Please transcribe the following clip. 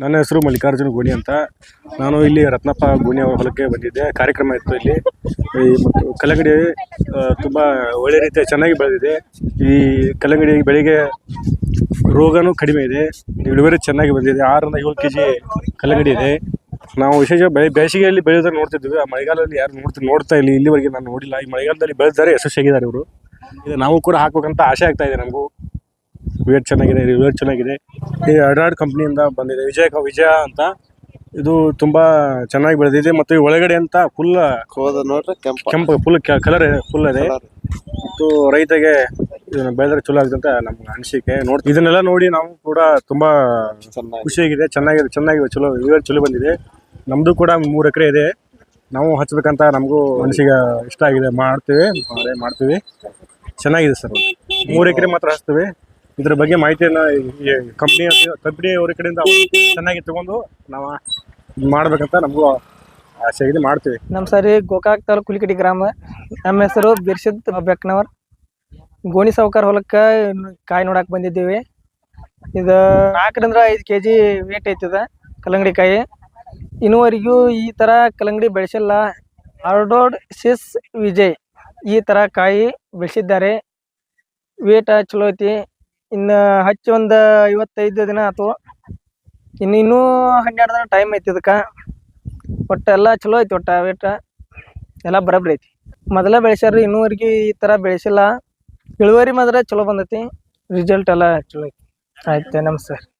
ನನ್ನ ಹೆಸರು ಮಲ್ಲಿಕಾರ್ಜುನ ಗೋಣಿ ಅಂತ. ನಾನು ಇಲ್ಲಿ ರತ್ನಪ್ಪ ಗೋಣಿ ಅವರ ಹೊಲಕ್ಕೆ ಬಂದಿದ್ದೆ. ಕಾರ್ಯಕ್ರಮ ಇತ್ತು ಇಲ್ಲಿ. ಈ ಕಲ್ಲಂಗಡಿ ತುಂಬ ಒಳ್ಳೆ ರೀತಿಯ ಚೆನ್ನಾಗಿ ಬೆಳೆದಿದೆ. ಈ ಕಲ್ಲಂಗಡಿ ಬೆಳೆಗೆ ರೋಗನೂ ಕಡಿಮೆ ಇದೆ. ಇಳುವರಿ ಚೆನ್ನಾಗಿ ಬಂದಿದೆ. ಆರರಿಂದ ಏಳು ಕೆ ಜಿ ಕಲ್ಲಂಗಡಿ ಇದೆ. ನಾವು ವಿಶೇಷ ಬೆಳೆ ಬೇಸಿಗೆಯಲ್ಲಿ ಬೆಳೆಯೋದನ್ನು ನೋಡ್ತಿದ್ವಿ ಆ ಮಳೆಗಾಲದಲ್ಲಿ ಯಾರು ನೋಡ್ತಿ, ನೋಡ್ತಾ ಇಲ್ಲ. ಇಲ್ಲಿವರೆಗೆ ನಾನು ನೋಡಿಲ್ಲ. ಈ ಮಳೆಗಾಲದಲ್ಲಿ ಬೆಳೆದಿದ್ದಾರೆ ಯಶಸ್ವಿಯಾಗಿದ್ದಾರೆ ಇವರು. ಇದು ನಾವು ಕೂಡ ಹಾಕ್ಬೇಕಂತ ಆಸೆ ಆಗ್ತಾ ಇದೆ ನಮಗೂ. ವೇಟ್ ಚೆನ್ನಾಗಿದೆ ರಿವೇಟ್ ಚೆನ್ನಾಗಿದೆ. ಈ ಅಡಾಡ್ ಕಂಪ್ನಿಯಿಂದ ಬಂದಿದೆ. ವಿಜಯ ವಿಜಯ ಅಂತ. ಇದು ತುಂಬಾ ಚೆನ್ನಾಗಿ ಬೆಳೆದಿದೆ. ಮತ್ತು ಈ ಒಳಗಡೆ ಅಂತ ಫುಲ್ ನೋಡ್ರಿ ಕೆಂಪ. ಕೆಂಪು ಫುಲ್ ಕಲರ್ ಫುಲ್ ಇದೆ ಮತ್ತು ರೈತಗೆ ಇದನ್ನ ಬೆಳೆದ್ರೆ ಚಲೋ ಆಗುತ್ತೆ ಅಂತ ನಮ್ಗೆ ಅನಿಸಿಕೆ. ನೋಡಿ ಇದನ್ನೆಲ್ಲ ನೋಡಿ ನಾವು ಕೂಡ ತುಂಬಾ ಖುಷಿಯಾಗಿದೆ. ಚೆನ್ನಾಗಿದೆ ಚೆನ್ನಾಗಿ ಚಲೋ ಇವರು ಚಲೋ ಬಂದಿದೆ. ನಮ್ದು ಕೂಡ ಮೂರು ಎಕರೆ ಇದೆ. ನಾವು ಹಚ್ಬೇಕಂತ ನಮಗೂ ಮನಸ್ಸಿಗೆ ಇಷ್ಟ ಆಗಿದೆ. ಮಾಡ್ತೀವಿ ಮಾಡೇ ಮಾಡ್ತೀವಿ. ಚೆನ್ನಾಗಿದೆ ಸರ್. ಮೂರು ಎಕರೆ ಮಾತ್ರ ಹಚ್ತೀವಿ. ಇದ್ರ ಬಗ್ಗೆ ಮಾಹಿತಿಯನ್ನ ಕಂಪ್ನಿ ಕಂಪ್ನಿ ಅವ್ರ ಕಡೆಯಿಂದ ಚೆನ್ನಾಗಿ ತಗೊಂಡು ನಾವು ಮಾಡ್ಬೇಕಂತ ನಮಗೂ ಆಸೆ ಇದೆ ಮಾಡ್ತೀವಿ. ನಮ್ಮ ಸರಿ ಗೋಕಾಕ್ ತಾಲೂಕು ಕುಲಿಕಟಿ ಗ್ರಾಮ. ನಮ್ಮ ಹೆಸರು ಬಿರ್ಸಿದ್ ಬೆಕ್ನವರ್ ಗೋಣಿ ಸಾವುಕಾರ ಹೊಲಕ್ಕ ಕಾಯಿ ನೋಡಕ್ ಬಂದಿದ್ದೀವಿ. ಇದು ನಾಲ್ಕರಿಂದ ಐದು ಕೆ ಜಿ ವೇಟ್ ಐತಿದ ಕಲ್ಲಂಗಡಿ ಕಾಯಿ. ಇನ್ನುವರೆಗೂ ಈ ತರ ಕಲ್ಲಂಗಡಿ ಬೆಳೆಸಿಲ್ಲ. ಆರ್ಡೋಡ್ ಸಿಸ್ ವಿಜಯ್ ಈ ತರ ಕಾಯಿ ಬೆಳೆಸಿದ್ದಾರೆ. ವೇಟ ಚಲೋ ಐತಿ. ಇನ್ನು ಹಚ್ಚಿ ಒಂದು ಐವತ್ತೈದು ದಿನ ಆತು. ಇನ್ನು ಇನ್ನೂ ಹನ್ನೆರಡು ದಿನ ಟೈಮ್ ಐತಿ ಇದಕ್ಕೆ. ಒಟ್ಟು ಎಲ್ಲ ಚಲೋ ಐತಿ ಒಟ್ಟು ವೇಟ ಎಲ್ಲ ಬರಬರಿ ಐತಿ. ಮೊದಲ ಬೆಳೆಸ್ಯಾರ ಇನ್ನೂವರೆಗೆ ಈ ಥರ ಬೆಳೆಸಿಲ್ಲ. ಇಳುವರಿ ಮಾತ್ರ ಚಲೋ ಬಂದೈತಿ. ರಿಸಲ್ಟ್ ಎಲ್ಲ ಚಲೋ ಐತಿ. ಆಯ್ತು ನಮಸ್ತೆ